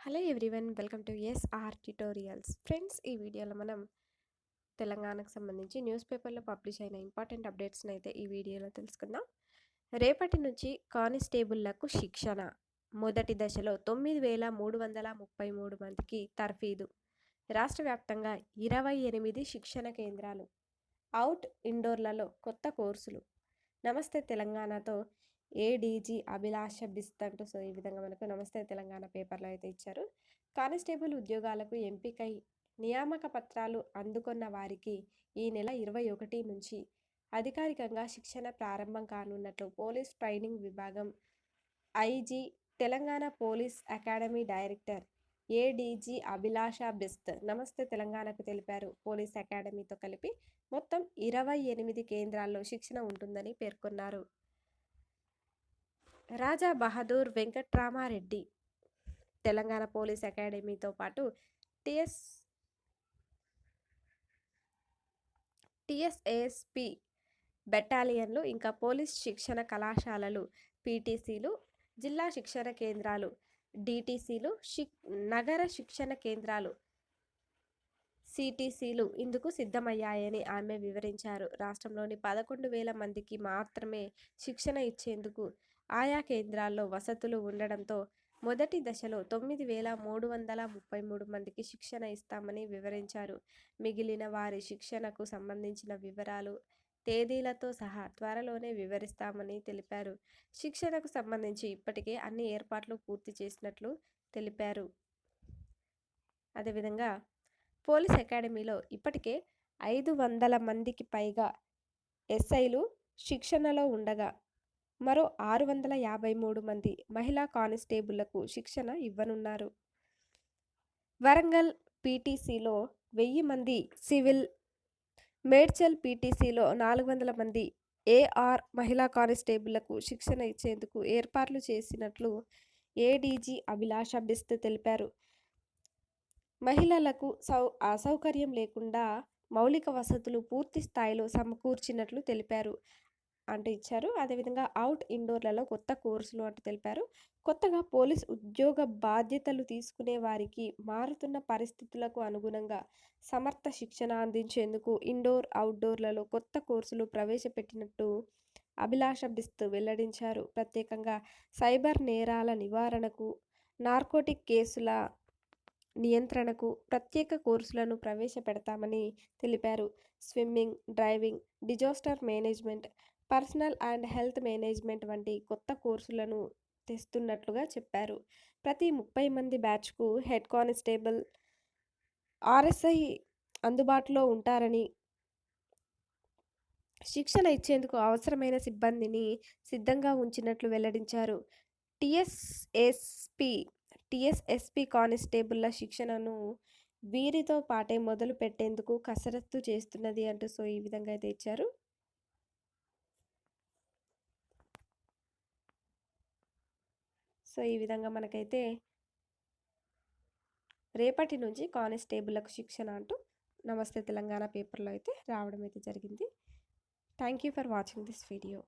Hello everyone welcome to SR tutorials. Friends ఈ వీడియోలో మనం తెలంగాణకు సంబంధించి న్యూస్ పేపర్లో పబ్లిష్ అయిన ఇంపార్టెంట్ అప్డేట్స్ని అయితే ఈ వీడియోలో తెలుసుకుందాం. రేపటి నుంచి కానిస్టేబుళ్ళకు శిక్షణ. మొదటి దశలో తొమ్మిది వేల మూడు వందల ముప్పై మూడు మందికి తర్ఫీదు. రాష్ట్ర వ్యాప్తంగా ఇరవై ఎనిమిది శిక్షణ కేంద్రాలు. అవుట్ ఇండోర్లలో కొత్త కోర్సులు. నమస్తే తెలంగాణతో. ఏడీజీ అభిలాష బిస్త్ అంటూ సో ఈ విధంగా మనకు నమస్తే తెలంగాణ పేపర్లో అయితే ఇచ్చారు. కానిస్టేబుల్ ఉద్యోగాలకు ఎంపికై నియామక పత్రాలు అందుకున్న వారికి ఈ నెల ఇరవై ఒకటి నుంచి అధికారికంగా శిక్షణ ప్రారంభం కానున్నట్లు పోలీస్ ట్రైనింగ్ విభాగం IG Telangana police academy director ADG Abhilasha Bisht Namaste తెలంగాణకు తెలిపారు. పోలీస్ అకాడమీతో కలిపి మొత్తం ఇరవై ఎనిమిది కేంద్రాల్లో శిక్షణ ఉంటుందని పేర్కొన్నారు. రాజా బహదూర్ వెంకట్రామారెడ్డి తెలంగాణ పోలీస్ అకాడమీతో పాటు టిఎస్ టిఎస్ఏఎస్పి బెటాలియన్లు ఇంకా పోలీస్ శిక్షణ కళాశాలలు పీటీసీలు జిల్లా శిక్షణ కేంద్రాలు డిటిసిలు శిక్ నగర శిక్షణ కేంద్రాలు సిటీసీలు ఇందుకు సిద్ధమయ్యాయని ఆమె వివరించారు. రాష్ట్రంలోని పదకొండు వేల మందికి మాత్రమే శిక్షణ ఇచ్చేందుకు ఆయా కేంద్రాల్లో వసతులు ఉండడంతో మొదటి దశలో తొమ్మిది వేల మూడు వందల ముప్పై మూడు మందికి శిక్షణ ఇస్తామని వివరించారు. మిగిలిన వారి శిక్షణకు సంబంధించిన వివరాలు తేదీలతో సహా త్వరలోనే వివరిస్తామని తెలిపారు. శిక్షణకు సంబంధించి ఇప్పటికే అన్ని ఏర్పాట్లు పూర్తి చేసినట్లు తెలిపారు. అదేవిధంగా పోలీస్ అకాడమీలో ఇప్పటికే ఐదు వందల మందికి పైగా ఎస్ఐలు శిక్షణలో ఉండగా మరో ఆరు వందల యాభై మూడు మంది మహిళా కానిస్టేబుళ్ళకు శిక్షణ ఇవ్వనున్నారు. వరంగల్ పీటీసీలో వెయ్యి మంది సివిల్ మేడ్చల్ పీటీసీలో నాలుగు వందల మంది ఏఆర్ మహిళా కానిస్టేబుళ్ళకు శిక్షణ ఇచ్చేందుకు ఏర్పాట్లు చేసినట్లు ఏడీజీ అభిలాష బిస్త్ తెలిపారు. మహిళలకు సౌ అసౌకర్యం లేకుండా మౌలిక వసతులు పూర్తి స్థాయిలో సమకూర్చినట్లు తెలిపారు. అంటూ ఇచ్చారు. అదేవిధంగా అవుట్ ఇండోర్లలో కొత్త కోర్సులు అంటూ తెలిపారు. కొత్తగా పోలీస్ ఉద్యోగ బాధ్యతలు తీసుకునే వారికి మారుతున్న పరిస్థితులకు అనుగుణంగా సమర్థ శిక్షణ అందించేందుకు ఇండోర్ అవుట్డోర్లలో కొత్త కోర్సులు ప్రవేశపెట్టినట్టు అభిలాష బిస్తూ వెల్లడించారు. ప్రత్యేకంగా సైబర్ నేరాల నివారణకు నార్కోటిక్ కేసుల నియంత్రణకు ప్రత్యేక కోర్సులను ప్రవేశపెడతామని తెలిపారు. Swimming driving disaster management personal and health management వంటి కొత్త కోర్సులను తెస్తున్నట్లుగా చెప్పారు. ప్రతి ముప్పై మంది బ్యాచ్కు హెడ్ కానిస్టేబుల్ ఆర్ఎస్ఐ అందుబాటులో ఉంటారని శిక్షణ ఇచ్చేందుకు అవసరమైన సిబ్బందిని సిద్ధంగా ఉంచినట్లు వెల్లడించారు. టిఎస్ఎస్పి టిఎస్ఎస్పి కానిస్టేబుల్ల శిక్షణను వీరితో పాటే మొదలు పెట్టేందుకు కసరత్తు చేస్తున్నది అంటూ సో ఈ విధంగా అయితే ఇచ్చారు. సో ఈ విధంగా మనకైతే రేపటి నుంచి కానిస్టేబుల్లకు శిక్షణ అంటూ నమస్తే తెలంగాణ పేపర్లో అయితే రావడం అయితే జరిగింది. Thank you for watching this video.